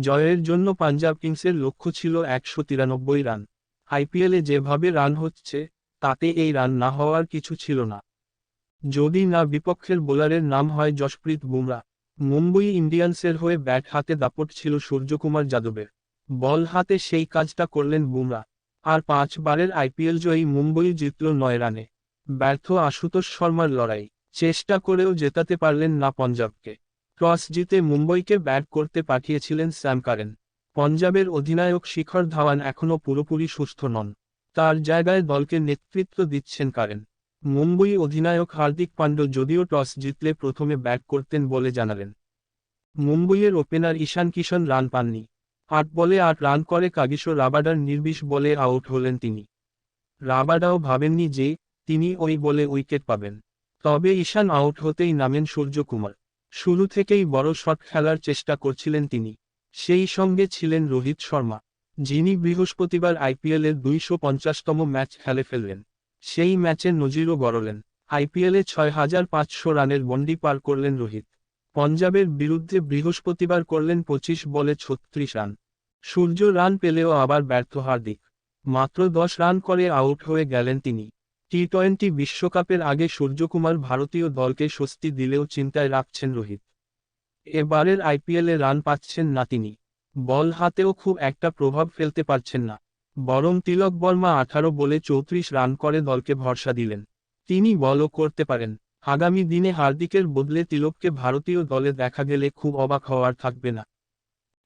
জয়ের জন্য পাঞ্জাব কিংসের লক্ষ্য ছিল একশো তিরানব্বই রান। আইপিএলে যেভাবে রান হচ্ছে, তাতে এই রান না হওয়ার কিছু ছিল না। যদি না বিপক্ষের বোলারের নাম হয় যশপ্রীত বুমরা, মুম্বই ইন্ডিয়ান্সের হয়ে ব্যাট হাতে দাপট ছিল সূর্যকুমার যাদবের। বল হাতে সেই কাজটা করলেন বুমরা। আর পাঁচবারের আইপিএল জয়ী মুম্বই জিতল নয় রানে। ব্যর্থ আশুতোষ শর্মার লড়াই। চেষ্টা করেও জেতাতে পারলেন না পঞ্জাবকে। টস জিতে মুম্বইকে ব্যাট করতে পাঠিয়েছিলেন স্যাম কারেন। পঞ্জাবের অধিনায়ক শিখর ধাওয়ান এখনও পুরোপুরি সুস্থ নন। তার জায়গায় দলকে নেতৃত্ব দিচ্ছেন কারেন। মুম্বই অধিনায়ক হার্দিক পান্ড্য যদিও টস জিতলে প্রথমে ব্যাট করতেন বলে জানালেন। মুম্বইয়ের ওপেনার ঈশান কিষণ রান পাননি। আট বলে আট রান করে কাগিসো রাবাডার নির্বিষ বলে আউট হলেন তিনি। রাবাডাও ভাবেননি যে তিনি ওই বলে উইকেট পাবেন। তবে ঈশান আউট হতেই নামেন সূর্যকুমার। শুরু থেকেই বড় শট খেলার চেষ্টা করছিলেন তিনি। সেই সঙ্গে ছিলেন রোহিত শর্মা, যিনি বৃহস্পতিবার আইপিএলের দুইশো পঞ্চাশতম ম্যাচ খেলে ফেললেন। সেই ম্যাচে নজিরও গড়লেন। আইপিএলে ছয় হাজার পাঁচশো রানের বন্ডি পার করলেন রোহিত। পঞ্জাবের বিরুদ্ধে বৃহস্পতিবার করলেন পঁচিশ বলে ছত্রিশ রান। সূর্য রান পেলেও আবার ব্যর্থ হার্দিক। মাত্র দশ রান করে আউট হয়ে গেলেন তিনি। টি টোয়েন্টি বিশ্বকাপের আগে সূর্যকুমার ভারতীয় দলকে স্বস্তি দিলেও চিন্তায় রাখছেন রোহিত। এবারের আইপিএলে রান পাচ্ছেন না তিনি বল হাতেও খুব একটা প্রভাব ফেলতে পারছেন না। বরং তিলক বর্মা আঠারো বলে চৌত্রিশ রান করে দলকে ভরসা দিলেন। তিনি বলও করতে পারেন। আগামী দিনে হার্দিকের বদলে তিলককে ভারতীয় দলে দেখা গেলে খুব অবাক হওয়ার থাকবে না।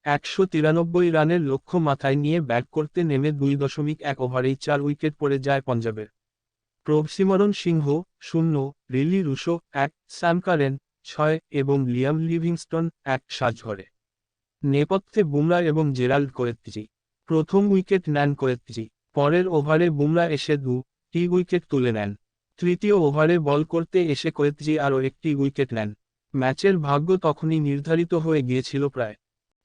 একশো তিরানব্বই রানের লক্ষ্য মাথায় নিয়ে ব্যাট করতে নেমে দুই দশমিক এক ওভারেই চার উইকেট পড়ে যায় পঞ্জাবের। প্রভসিমরণ সিংহ, শূন্য, রিলি রুশো, এক স্যাম কারেন ছয়, এবং লিয়াম লিভিংস্টন, এক, সাজঘরে। নেপথ্যে বুমরা এবং জেরাল্ড কোয়েত্তিজি প্রথম উইকেট নেন কোয়েত্তিজি পরের ওভারে বুমরা এসে দু, টি উইকেট তুলে নেন। তৃতীয় ওভারে বল করতে এসে কোয়েত্তিজি আরও একটি উইকেট নেন। ম্যাচের ভাগ্য তখনই নির্ধারিত হয়ে গিয়েছিল প্রায়।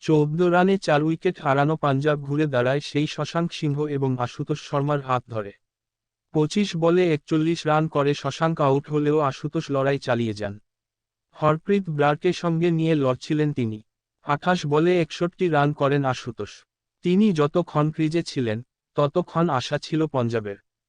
চৌদ্দ রানে চার উইকেট হারানো পাঞ্জাব ঘুরে দাঁড়ায় সেই শশাঙ্ক সিংহ এবং আশুতোষ শর্মার হাত ধরে। পঁচিশ বলে একচল্লিশ রান করে শশাঙ্ক আউট হলেও আশুতোষ লড়াই চালিয়ে যান। হরপ্রীত ব্রারকে সঙ্গে নিয়ে লড়ছিলেন তিনি। আঠাশ বলে একষট্টি রান করেন আশুতোষ। তিনি যতক্ষণ ক্রিজে ছিলেন, ততক্ষণ আশা ছিল পঞ্জাবের।